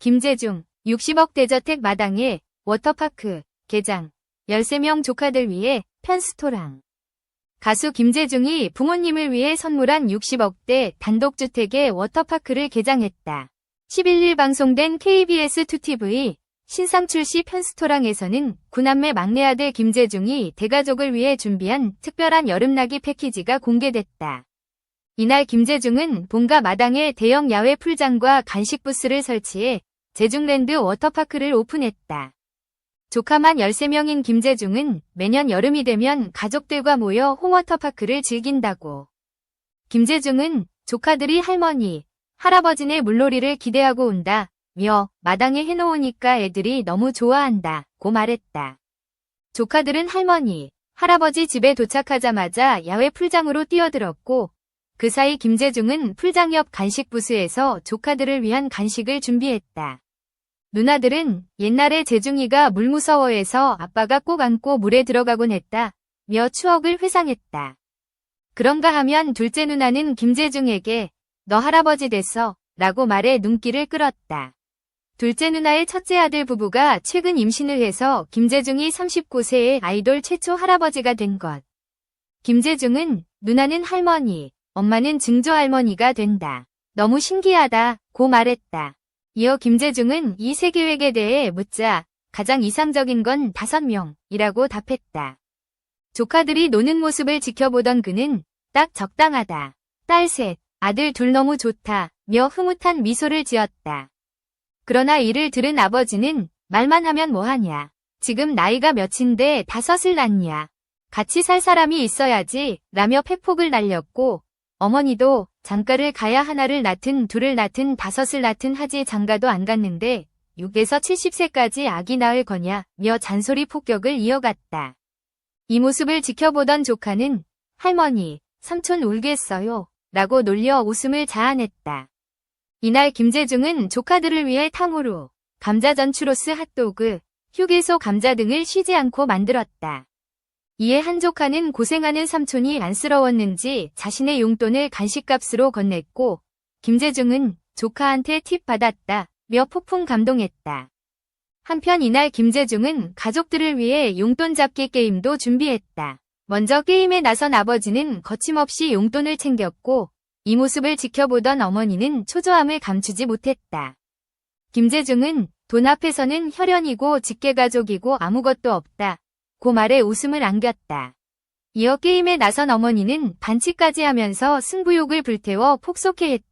김재중 60억 대저택 마당에 워터파크 개장 13명 조카들 위해 편스토랑 가수 김재중이 부모님을 위해 선물한 60억대 단독주택의 워터파크를 개장했다. 11일 방송된 KBS 2TV 신상 출시 편스토랑에서는 구남매 막내 아들 김재중이 대가족을 위해 준비한 특별한 여름나기 패키지가 공개됐다. 이날 김재중은 본가 마당에 대형 야외 풀장과 간식 부스를 설치해 제중랜드 워터파크를 오픈했다. 조카만 13명인 김재중은 매년 여름이 되면 가족들과 모여 홍워터파크를 즐긴다고. 김재중은 조카들이 할머니, 할아버지네 물놀이를 기대하고 온다. 며 마당에 해놓으니까 애들이 너무 좋아한다. 고 말했다. 조카들은 할머니, 할아버지 집에 도착하자마자 야외 풀장으로 뛰어들었고 그 사이 김재중은 풀장 옆 간식 부스에서 조카들을 위한 간식을 준비했다. 누나들은 옛날에 재중이가 물 무서워해서 아빠가 꼭 안고 물에 들어가곤 했다. 며 추억을 회상했다. 그런가 하면 둘째 누나는 김재중에게 너 할아버지 됐어 라고 말해 눈길을 끌었다. 둘째 누나의 첫째 아들 부부가 최근 임신을 해서 김재중이 39세의 아이돌 최초 할아버지가 된 것. 김재중은 누나는 할머니, 엄마는 증조할머니가 된다. 너무 신기하다 고 말했다. 이어 김재중은 이 세 계획에 대해 묻자 가장 이상적인 건 다섯 명이라고 답했다. 조카들이 노는 모습을 지켜보던 그는 딱 적당하다. 딸 셋, 아들 둘 너무 좋다. 며 흐뭇한 미소를 지었다. 그러나 이를 들은 아버지는 말만 하면 뭐하냐. 지금 나이가 몇인데 다섯을 낳냐. 같이 살 사람이 있어야지 라며 패폭을 날렸고 어머니도 장가를 가야 하나를 낳든 둘을 낳든 다섯을 낳든 하지 장가도 안 갔는데 6에서 70세까지 아기 낳을 거냐며 잔소리 폭격을 이어갔다. 이 모습을 지켜보던 조카는 할머니, 삼촌 울겠어요 라고 놀려 웃음을 자아냈다. 이날 김재중은 조카들을 위해 탕후루, 감자 전 추로스 핫도그, 휴게소 감자 등을 쉬지 않고 만들었다. 이에 한 조카는 고생하는 삼촌이 안쓰러웠는지 자신의 용돈을 간식값으로 건넸고 김재중은 조카한테 팁 받았다 며 폭풍 감동했다. 한편 이날 김재중은 가족들을 위해 용돈 잡기 게임도 준비했다. 먼저 게임에 나선 아버지는 거침없이 용돈을 챙겼고 이 모습을 지켜보던 어머니는 초조함을 감추지 못했다. 김재중은 돈 앞에서는 혈연이고 직계가족이고 아무것도 없다. 고 말에 웃음을 안겼다. 이어 게임에 나선 어머니는 반치까지 하면서 승부욕을 불태워 폭소케 했다.